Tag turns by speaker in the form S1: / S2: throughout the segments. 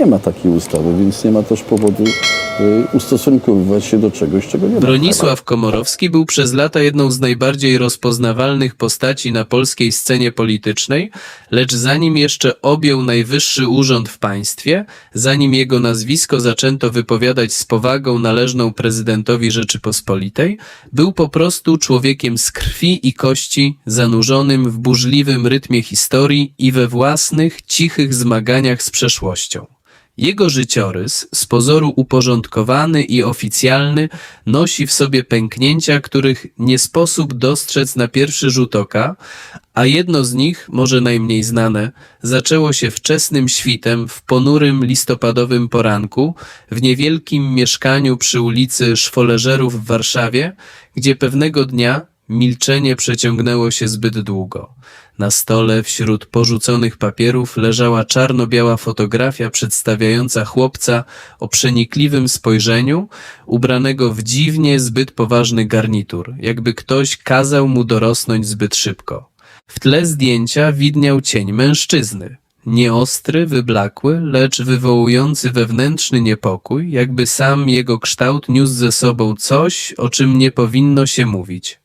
S1: Nie ma takiej ustawy, więc nie ma też powodu ustosunkowywać się do czegoś, czego nie.
S2: Bronisław Komorowski był przez lata jedną z najbardziej rozpoznawalnych postaci na polskiej scenie politycznej, lecz zanim jeszcze objął najwyższy urząd w państwie, zanim jego nazwisko zaczęto wypowiadać z powagą należną prezydentowi Rzeczypospolitej, był po prostu człowiekiem z krwi i kości, zanurzonym w burzliwym rytmie historii i we własnych, cichych zmaganiach z przeszłością. Jego życiorys, z pozoru uporządkowany i oficjalny, nosi w sobie pęknięcia, których nie sposób dostrzec na pierwszy rzut oka, a jedno z nich, może najmniej znane, zaczęło się wczesnym świtem w ponurym listopadowym poranku w niewielkim mieszkaniu przy ulicy Szwoleżerów w Warszawie, gdzie pewnego dnia milczenie przeciągnęło się zbyt długo. Na stole wśród porzuconych papierów leżała czarno-biała fotografia przedstawiająca chłopca o przenikliwym spojrzeniu, ubranego w dziwnie zbyt poważny garnitur, jakby ktoś kazał mu dorosnąć zbyt szybko. W tle zdjęcia widniał cień mężczyzny. Nieostry, wyblakły, lecz wywołujący wewnętrzny niepokój, jakby sam jego kształt niósł ze sobą coś, o czym nie powinno się mówić.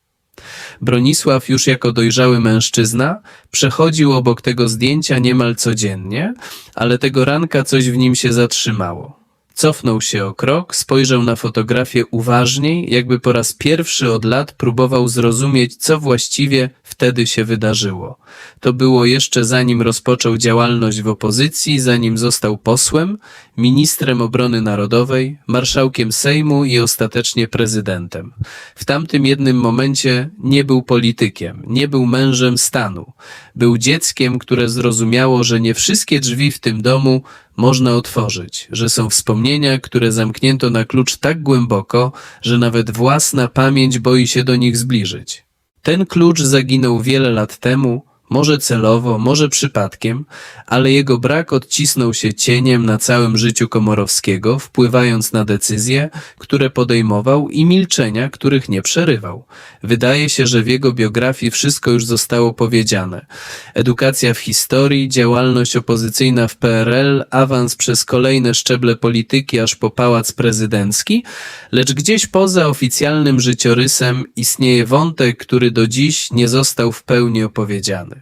S2: Bronisław już jako dojrzały mężczyzna przechodził obok tego zdjęcia niemal codziennie, ale tego ranka coś w nim się zatrzymało. Cofnął się o krok, spojrzał na fotografię uważniej, jakby po raz pierwszy od lat próbował zrozumieć, co właściwie wtedy się wydarzyło. To było jeszcze zanim rozpoczął działalność w opozycji, zanim został posłem, ministrem obrony narodowej, marszałkiem Sejmu i ostatecznie prezydentem. W tamtym jednym momencie nie był politykiem, nie był mężem stanu. Był dzieckiem, które zrozumiało, że nie wszystkie drzwi w tym domu można otworzyć, że są wspomnienia, które zamknięto na klucz tak głęboko, że nawet własna pamięć boi się do nich zbliżyć. Ten klucz zaginął wiele lat temu, może celowo, może przypadkiem, ale jego brak odcisnął się cieniem na całym życiu Komorowskiego, wpływając na decyzje, które podejmował i milczenia, których nie przerywał. Wydaje się, że w jego biografii wszystko już zostało powiedziane. Edukacja w historii, działalność opozycyjna w PRL, awans przez kolejne szczeble polityki aż po pałac prezydencki, lecz gdzieś poza oficjalnym życiorysem istnieje wątek, który do dziś nie został w pełni opowiedziany.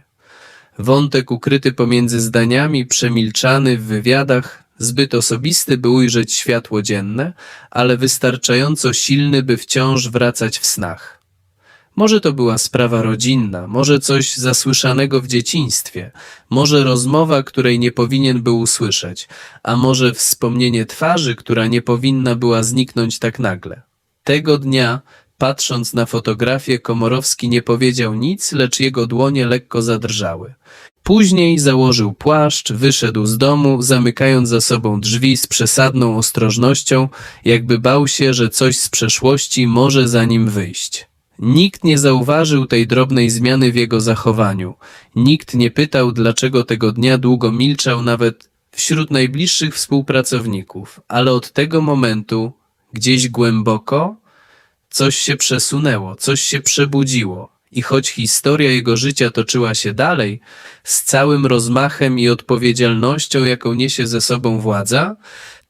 S2: Wątek ukryty pomiędzy zdaniami, przemilczany w wywiadach, zbyt osobisty, by ujrzeć światło dzienne, ale wystarczająco silny, by wciąż wracać w snach. Może to była sprawa rodzinna, może coś zasłyszanego w dzieciństwie, może rozmowa, której nie powinien był usłyszeć, a może wspomnienie twarzy, która nie powinna była zniknąć tak nagle. Tego dnia, patrząc na fotografię, Komorowski nie powiedział nic, lecz jego dłonie lekko zadrżały. Później założył płaszcz, wyszedł z domu, zamykając za sobą drzwi z przesadną ostrożnością, jakby bał się, że coś z przeszłości może za nim wyjść. Nikt nie zauważył tej drobnej zmiany w jego zachowaniu. Nikt nie pytał, dlaczego tego dnia długo milczał nawet wśród najbliższych współpracowników, ale od tego momentu, gdzieś głęboko, coś się przesunęło, coś się przebudziło. I choć historia jego życia toczyła się dalej, z całym rozmachem i odpowiedzialnością, jaką niesie ze sobą władza,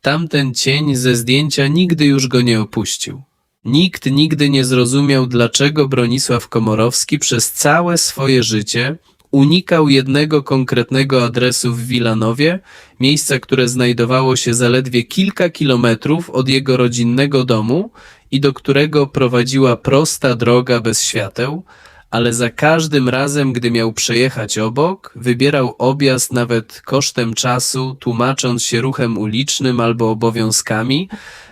S2: tamten cień ze zdjęcia nigdy już go nie opuścił. Nikt nigdy nie zrozumiał, dlaczego Bronisław Komorowski przez całe swoje życie unikał jednego konkretnego adresu w Wilanowie, miejsca, które znajdowało się zaledwie kilka kilometrów od jego rodzinnego domu i do którego prowadziła prosta droga bez świateł, ale za każdym razem, gdy miał przejechać obok, wybierał objazd nawet kosztem czasu, tłumacząc się ruchem ulicznym albo obowiązkami,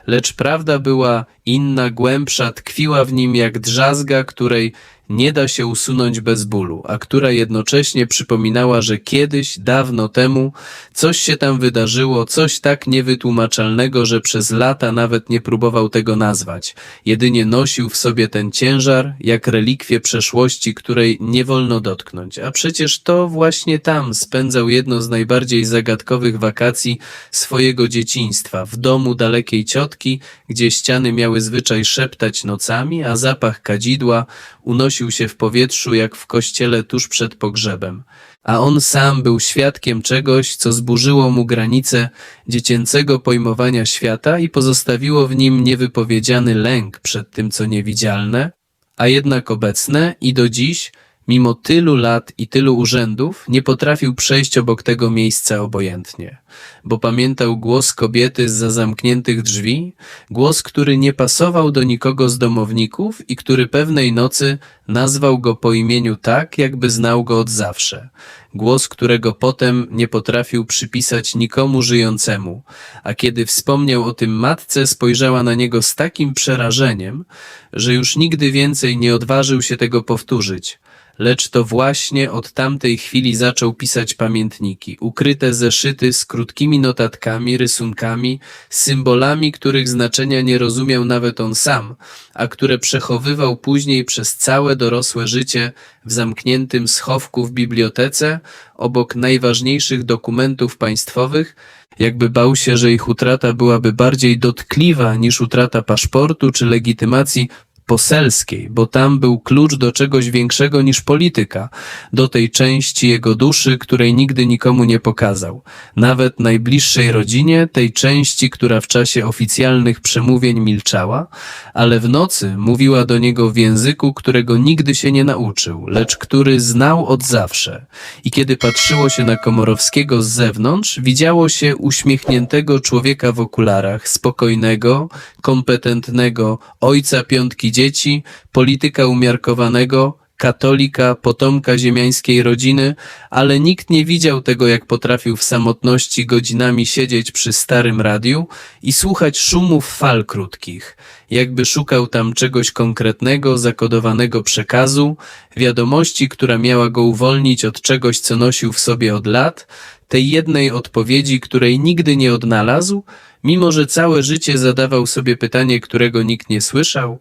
S2: lecz prawda była inna, głębsza, tkwiła w nim jak drzazga, której nie da się usunąć bez bólu, a która jednocześnie przypominała, że kiedyś, dawno temu, coś się tam wydarzyło, coś tak niewytłumaczalnego, że przez lata nawet nie próbował tego nazwać. Jedynie nosił w sobie ten ciężar, jak relikwie przeszłości, której nie wolno dotknąć. A przecież to właśnie tam spędzał jedno z najbardziej zagadkowych wakacji swojego dzieciństwa, w domu dalekiej ciotki, gdzie ściany miały zwyczaj szeptać nocami, a zapach kadzidła unosił się w powietrzu jak w kościele tuż przed pogrzebem. a on sam był świadkiem czegoś, co zburzyło mu granice dziecięcego pojmowania świata i pozostawiło w nim niewypowiedziany lęk przed tym, co niewidzialne, a jednak obecne i do dziś, mimo tylu lat i tylu urzędów, nie potrafił przejść obok tego miejsca obojętnie, bo pamiętał głos kobiety z zamkniętych drzwi, głos, który nie pasował do nikogo z domowników i który pewnej nocy nazwał go po imieniu tak, jakby znał go od zawsze. Głos, którego potem nie potrafił przypisać nikomu żyjącemu, a kiedy wspomniał o tym matce, spojrzała na niego z takim przerażeniem, że już nigdy więcej nie odważył się tego powtórzyć. Lecz to właśnie od tamtej chwili zaczął pisać pamiętniki, ukryte zeszyty z krótkimi notatkami, rysunkami, symbolami, których znaczenia nie rozumiał nawet on sam, a które przechowywał później przez całe dorosłe życie w zamkniętym schowku w bibliotece, obok najważniejszych dokumentów państwowych, jakby bał się, że ich utrata byłaby bardziej dotkliwa niż utrata paszportu czy legitymacji poselskiej, bo tam był klucz do czegoś większego niż polityka, do tej części jego duszy, której nigdy nikomu nie pokazał, nawet najbliższej rodzinie, tej części, która w czasie oficjalnych przemówień milczała, ale w nocy mówiła do niego w języku, którego nigdy się nie nauczył, lecz który znał od zawsze. I kiedy patrzyło się na Komorowskiego z zewnątrz, widziało się uśmiechniętego człowieka w okularach, spokojnego, kompetentnego, ojca piątki dzieci, polityka umiarkowanego, katolika, potomka ziemiańskiej rodziny, ale nikt nie widział tego, jak potrafił w samotności godzinami siedzieć przy starym radiu i słuchać szumów fal krótkich, jakby szukał tam czegoś konkretnego, zakodowanego przekazu, wiadomości, która miała go uwolnić od czegoś, co nosił w sobie od lat, tej jednej odpowiedzi, której nigdy nie odnalazł, mimo że całe życie zadawał sobie pytanie, którego nikt nie słyszał,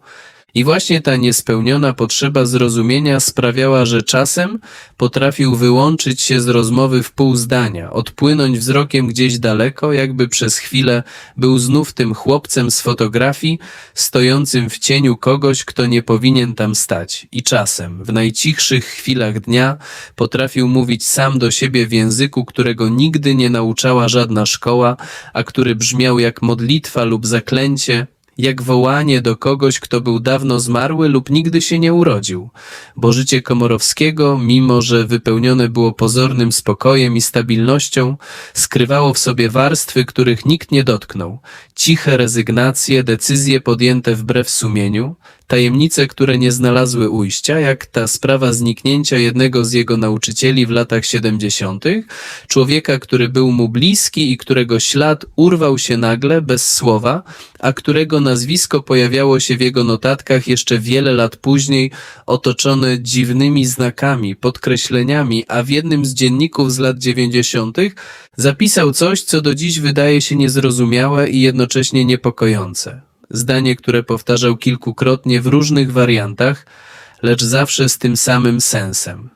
S2: i właśnie ta niespełniona potrzeba zrozumienia sprawiała, że czasem potrafił wyłączyć się z rozmowy w pół zdania, odpłynąć wzrokiem gdzieś daleko, jakby przez chwilę był znów tym chłopcem z fotografii, stojącym w cieniu kogoś, kto nie powinien tam stać. I czasem, w najcichszych chwilach dnia, potrafił mówić sam do siebie w języku, którego nigdy nie nauczała żadna szkoła, a który brzmiał jak modlitwa lub zaklęcie, jak wołanie do kogoś, kto był dawno zmarły lub nigdy się nie urodził, bo życie Komorowskiego, mimo że wypełnione było pozornym spokojem i stabilnością, skrywało w sobie warstwy, których nikt nie dotknął, ciche rezygnacje, decyzje podjęte wbrew sumieniu, tajemnice, które nie znalazły ujścia, jak ta sprawa zniknięcia jednego z jego nauczycieli w latach 70., człowieka, który był mu bliski i którego ślad urwał się nagle, bez słowa, a którego nazwisko pojawiało się w jego notatkach jeszcze wiele lat później, otoczone dziwnymi znakami, podkreśleniami, a w jednym z dzienników z lat 90. zapisał coś, co do dziś wydaje się niezrozumiałe i jednocześnie niepokojące. Zdanie, które powtarzał kilkukrotnie w różnych wariantach, lecz zawsze z tym samym sensem.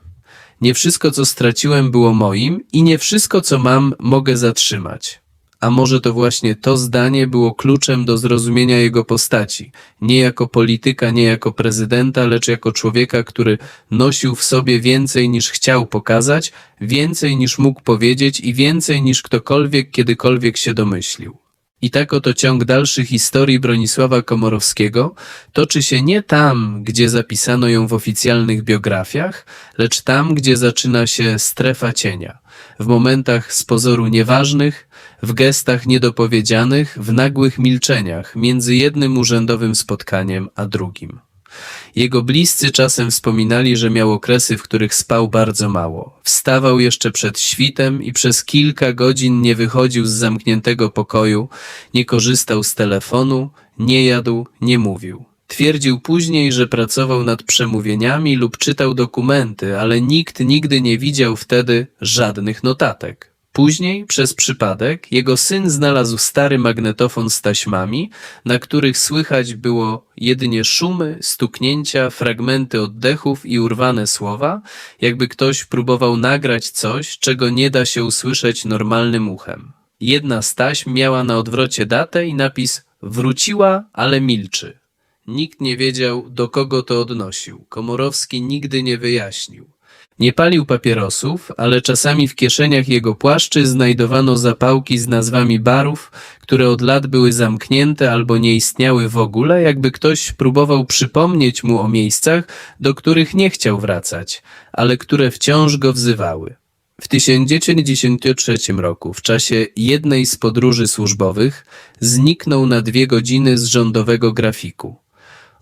S2: Nie wszystko, co straciłem, było moim i nie wszystko, co mam, mogę zatrzymać. A może to właśnie to zdanie było kluczem do zrozumienia jego postaci, nie jako polityka, nie jako prezydenta, lecz jako człowieka, który nosił w sobie więcej niż chciał pokazać, więcej niż mógł powiedzieć i więcej niż ktokolwiek kiedykolwiek się domyślił. I tak oto ciąg dalszy historii Bronisława Komorowskiego toczy się nie tam, gdzie zapisano ją w oficjalnych biografiach, lecz tam, gdzie zaczyna się strefa cienia. W momentach z pozoru nieważnych, w gestach niedopowiedzianych, w nagłych milczeniach między jednym urzędowym spotkaniem a drugim. Jego bliscy czasem wspominali, że miał okresy, w których spał bardzo mało. Wstawał jeszcze przed świtem i przez kilka godzin nie wychodził z zamkniętego pokoju, nie korzystał z telefonu, nie jadł, nie mówił. Twierdził później, że pracował nad przemówieniami lub czytał dokumenty, ale nikt nigdy nie widział wtedy żadnych notatek. Później, przez przypadek, jego syn znalazł stary magnetofon z taśmami, na których słychać było jedynie szumy, stuknięcia, fragmenty oddechów i urwane słowa, jakby ktoś próbował nagrać coś, czego nie da się usłyszeć normalnym uchem. Jedna z taśm miała na odwrocie datę i napis wróciła, ale milczy. Nikt nie wiedział, do kogo to odnosił. Komorowski nigdy nie wyjaśnił. Nie palił papierosów, ale czasami w kieszeniach jego płaszczy znajdowano zapałki z nazwami barów, które od lat były zamknięte albo nie istniały w ogóle, jakby ktoś próbował przypomnieć mu o miejscach, do których nie chciał wracać, ale które wciąż go wzywały. W 1993 roku, w czasie jednej z podróży służbowych, zniknął na dwie godziny z rządowego grafiku.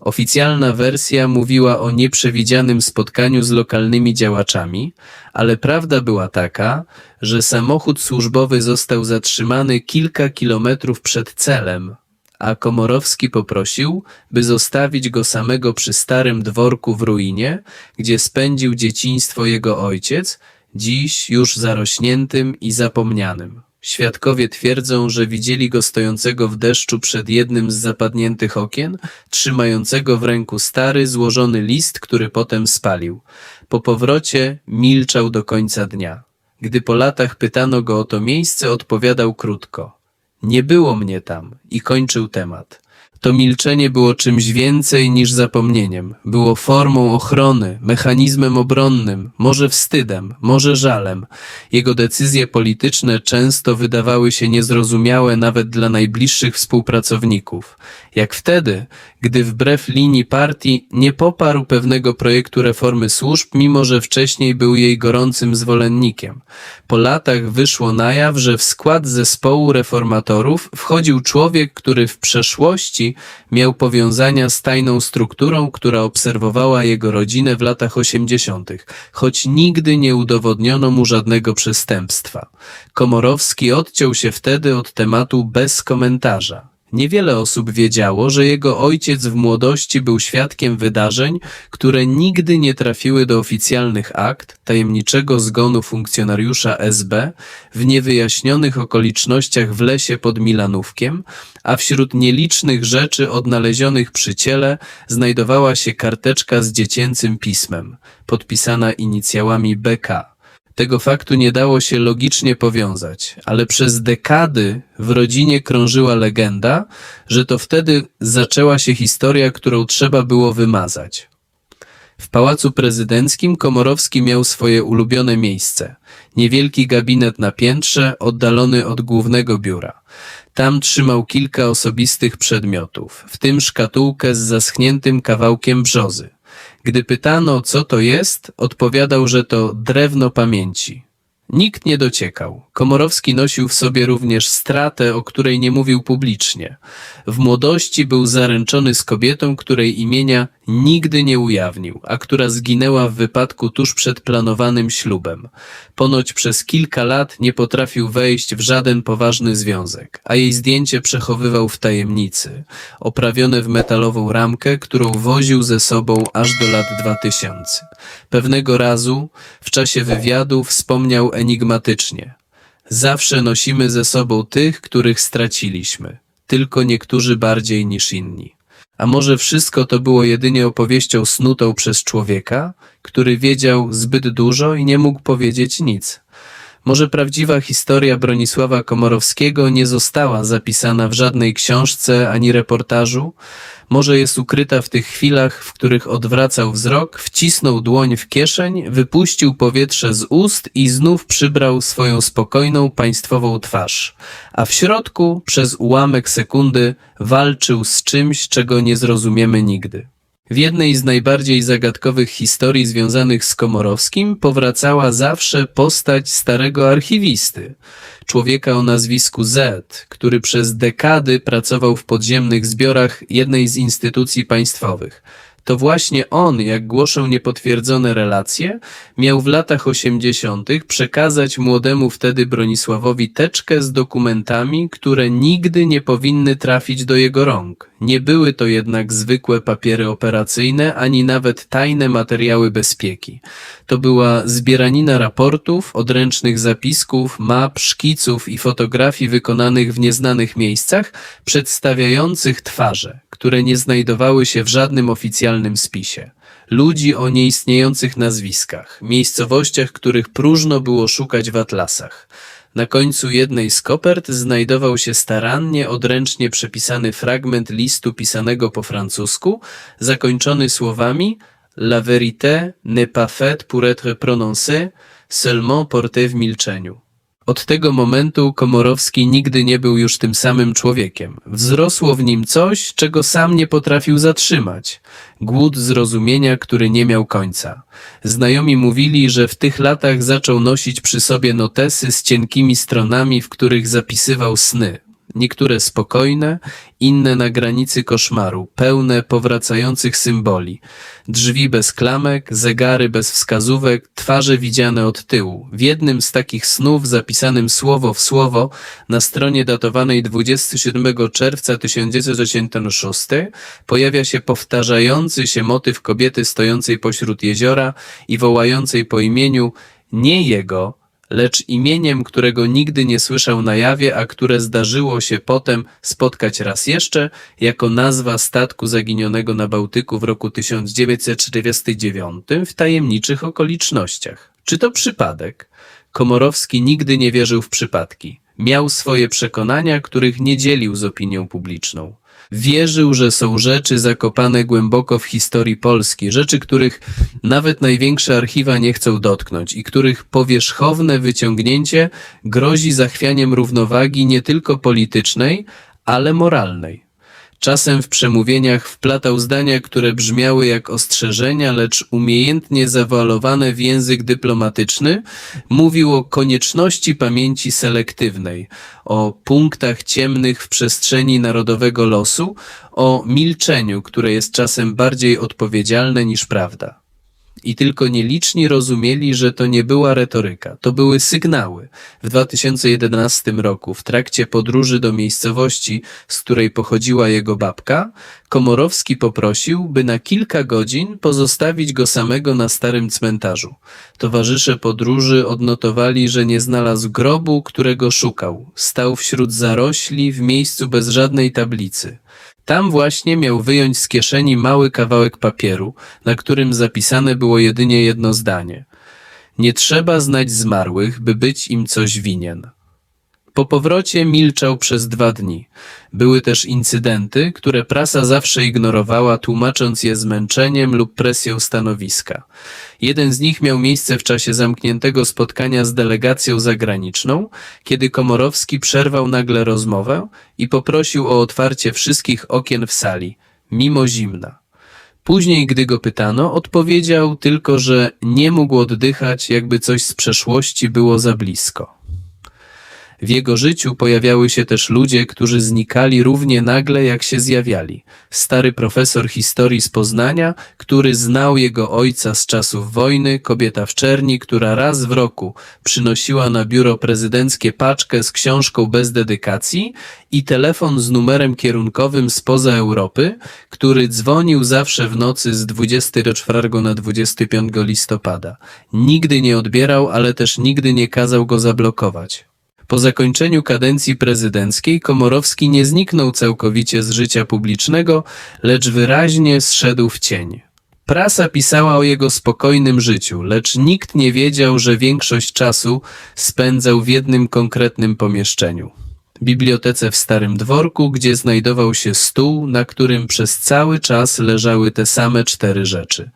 S2: Oficjalna wersja mówiła o nieprzewidzianym spotkaniu z lokalnymi działaczami, ale prawda była taka, że samochód służbowy został zatrzymany kilka kilometrów przed celem, a Komorowski poprosił, by zostawić go samego przy starym dworku w ruinie, gdzie spędził dzieciństwo jego ojciec, dziś już zarośniętym i zapomnianym. Świadkowie twierdzą, że widzieli go stojącego w deszczu przed jednym z zapadniętych okien, trzymającego w ręku stary, złożony list, który potem spalił. Po powrocie milczał do końca dnia. Gdy po latach pytano go o to miejsce, odpowiadał krótko. Nie było mnie tam i kończył temat. To milczenie było czymś więcej niż zapomnieniem. Było formą ochrony, mechanizmem obronnym, może wstydem, może żalem. Jego decyzje polityczne często wydawały się niezrozumiałe nawet dla najbliższych współpracowników. Jak wtedy, gdy wbrew linii partii nie poparł pewnego projektu reformy służb, mimo że wcześniej był jej gorącym zwolennikiem. Po latach wyszło na jaw, że w skład zespołu reformatorów wchodził człowiek, który w przeszłości miał powiązania z tajną strukturą, która obserwowała jego rodzinę w latach 80., choć nigdy nie udowodniono mu żadnego przestępstwa. Komorowski odciął się wtedy od tematu bez komentarza. Niewiele osób wiedziało, że jego ojciec w młodości był świadkiem wydarzeń, które nigdy nie trafiły do oficjalnych akt tajemniczego zgonu funkcjonariusza SB w niewyjaśnionych okolicznościach w lesie pod Milanówkiem, a wśród nielicznych rzeczy odnalezionych przy ciele znajdowała się karteczka z dziecięcym pismem, podpisana inicjałami BK. Tego faktu nie dało się logicznie powiązać, ale przez dekady w rodzinie krążyła legenda, że to wtedy zaczęła się historia, którą trzeba było wymazać. W pałacu prezydenckim Komorowski miał swoje ulubione miejsce. Niewielki gabinet na piętrze, oddalony od głównego biura. Tam trzymał kilka osobistych przedmiotów, w tym szkatułkę z zaschniętym kawałkiem brzozy. Gdy pytano, co to jest, odpowiadał, że to drewno pamięci. Nikt nie dociekał. Komorowski nosił w sobie również stratę, o której nie mówił publicznie. W młodości był zaręczony z kobietą, której imienia nigdy nie ujawnił, a która zginęła w wypadku tuż przed planowanym ślubem. Ponoć przez kilka lat nie potrafił wejść w żaden poważny związek, a jej zdjęcie przechowywał w tajemnicy, oprawione w metalową ramkę, którą woził ze sobą aż do lat 2000. Pewnego razu, w czasie wywiadu, wspomniał enigmatycznie. Zawsze nosimy ze sobą tych, których straciliśmy, tylko niektórzy bardziej niż inni. A może wszystko to było jedynie opowieścią snutą przez człowieka, który wiedział zbyt dużo i nie mógł powiedzieć nic? Może prawdziwa historia Bronisława Komorowskiego nie została zapisana w żadnej książce ani reportażu? Może jest ukryta w tych chwilach, w których odwracał wzrok, wcisnął dłoń w kieszeń, wypuścił powietrze z ust i znów przybrał swoją spokojną państwową twarz. A w środku, przez ułamek sekundy, walczył z czymś, czego nie zrozumiemy nigdy. W jednej z najbardziej zagadkowych historii związanych z Komorowskim powracała zawsze postać starego archiwisty, człowieka o nazwisku Z, który przez dekady pracował w podziemnych zbiorach jednej z instytucji państwowych. To właśnie on, jak głoszą niepotwierdzone relacje, miał w latach 80. przekazać młodemu wtedy Bronisławowi teczkę z dokumentami, które nigdy nie powinny trafić do jego rąk. Nie były to jednak zwykłe papiery operacyjne, ani nawet tajne materiały bezpieki. To była zbieranina raportów, odręcznych zapisków, map, szkiców i fotografii wykonanych w nieznanych miejscach, przedstawiających twarze, które nie znajdowały się w żadnym oficjalnym spisie. Ludzi o nieistniejących nazwiskach, miejscowościach, których próżno było szukać w atlasach. Na końcu jednej z kopert znajdował się starannie, odręcznie przepisany fragment listu pisanego po francusku, zakończony słowami La vérité n'est pas faite pour être prononcée, seulement portée w milczeniu. Od tego momentu Komorowski nigdy nie był już tym samym człowiekiem. Wzrosło w nim coś, czego sam nie potrafił zatrzymać. Głód zrozumienia, który nie miał końca. Znajomi mówili, że w tych latach zaczął nosić przy sobie notesy z cienkimi stronami, w których zapisywał sny. Niektóre spokojne, inne na granicy koszmaru, pełne powracających symboli. Drzwi bez klamek, zegary bez wskazówek, twarze widziane od tyłu. W jednym z takich snów, zapisanym słowo w słowo, na stronie datowanej 27 czerwca 1986, pojawia się powtarzający się motyw kobiety stojącej pośród jeziora i wołającej po imieniu nie jego, lecz imieniem, którego nigdy nie słyszał na jawie, a które zdarzyło się potem spotkać raz jeszcze, jako nazwa statku zaginionego na Bałtyku w roku 1949 w tajemniczych okolicznościach. Czy to przypadek? Komorowski nigdy nie wierzył w przypadki. Miał swoje przekonania, których nie dzielił z opinią publiczną. Wierzył, że są rzeczy zakopane głęboko w historii Polski, rzeczy, których nawet największe archiwa nie chcą dotknąć i których powierzchowne wyciągnięcie grozi zachwianiem równowagi nie tylko politycznej, ale moralnej. Czasem w przemówieniach wplatał zdania, które brzmiały jak ostrzeżenia, lecz umiejętnie zawoalowane w język dyplomatyczny, mówił o konieczności pamięci selektywnej, o punktach ciemnych w przestrzeni narodowego losu, o milczeniu, które jest czasem bardziej odpowiedzialne niż prawda. I tylko nieliczni rozumieli, że to nie była retoryka, to były sygnały. W 2011 roku, w trakcie podróży do miejscowości, z której pochodziła jego babka, Komorowski poprosił, by na kilka godzin pozostawić go samego na starym cmentarzu. Towarzysze podróży odnotowali, że nie znalazł grobu, którego szukał. Stał wśród zarośli, w miejscu bez żadnej tablicy. Tam właśnie miał wyjąć z kieszeni mały kawałek papieru, na którym zapisane było jedynie jedno zdanie. Nie trzeba znać zmarłych, by być im coś winien. Po powrocie milczał przez dwa dni. Były też incydenty, które prasa zawsze ignorowała, tłumacząc je zmęczeniem lub presją stanowiska. Jeden z nich miał miejsce w czasie zamkniętego spotkania z delegacją zagraniczną, kiedy Komorowski przerwał nagle rozmowę i poprosił o otwarcie wszystkich okien w sali, mimo zimna. Później, gdy go pytano, odpowiedział tylko, że nie mógł oddychać, jakby coś z przeszłości było za blisko. W jego życiu pojawiały się też ludzie, którzy znikali równie nagle, jak się zjawiali. Stary profesor historii z Poznania, który znał jego ojca z czasów wojny, kobieta w czerni, która raz w roku przynosiła na biuro prezydenckie paczkę z książką bez dedykacji i telefon z numerem kierunkowym spoza Europy, który dzwonił zawsze w nocy z 24 na 25 listopada. Nigdy nie odbierał, ale też nigdy nie kazał go zablokować. Po zakończeniu kadencji prezydenckiej Komorowski nie zniknął całkowicie z życia publicznego, lecz wyraźnie zszedł w cień. Prasa pisała o jego spokojnym życiu, lecz nikt nie wiedział, że większość czasu spędzał w jednym konkretnym pomieszczeniu. Bibliotece w Starym Dworku, gdzie znajdował się stół, na którym przez cały czas leżały te same cztery rzeczy.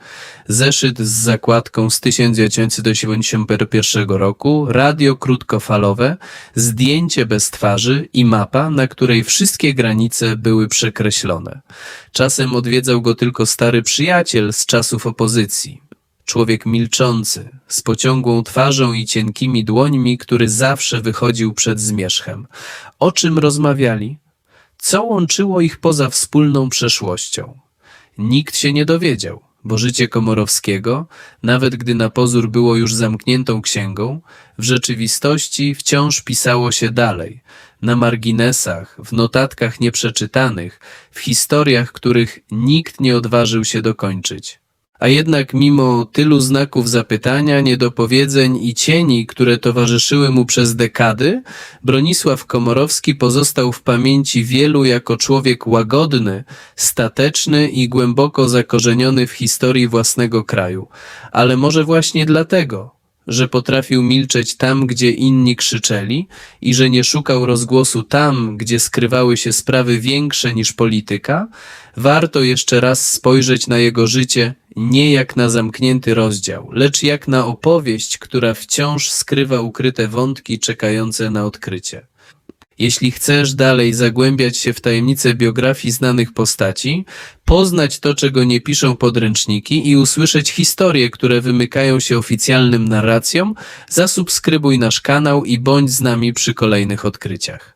S2: Zeszyt z zakładką z 1991 roku, radio krótkofalowe, zdjęcie bez twarzy i mapa, na której wszystkie granice były przekreślone. Czasem odwiedzał go tylko stary przyjaciel z czasów opozycji. Człowiek milczący, z pociągłą twarzą i cienkimi dłońmi, który zawsze wychodził przed zmierzchem. O czym rozmawiali? Co łączyło ich poza wspólną przeszłością? Nikt się nie dowiedział, bo życie Komorowskiego, nawet gdy na pozór było już zamkniętą księgą, w rzeczywistości wciąż pisało się dalej, na marginesach, w notatkach nieprzeczytanych, w historiach, których nikt nie odważył się dokończyć. A jednak mimo tylu znaków zapytania, niedopowiedzeń i cieni, które towarzyszyły mu przez dekady, Bronisław Komorowski pozostał w pamięci wielu jako człowiek łagodny, stateczny i głęboko zakorzeniony w historii własnego kraju. Ale może właśnie dlatego, że potrafił milczeć tam, gdzie inni krzyczeli i że nie szukał rozgłosu tam, gdzie skrywały się sprawy większe niż polityka, warto jeszcze raz spojrzeć na jego życie nie jak na zamknięty rozdział, lecz jak na opowieść, która wciąż skrywa ukryte wątki czekające na odkrycie. Jeśli chcesz dalej zagłębiać się w tajemnice biografii znanych postaci, poznać to, czego nie piszą podręczniki i usłyszeć historie, które wymykają się oficjalnym narracjom, zasubskrybuj nasz kanał i bądź z nami przy kolejnych odkryciach.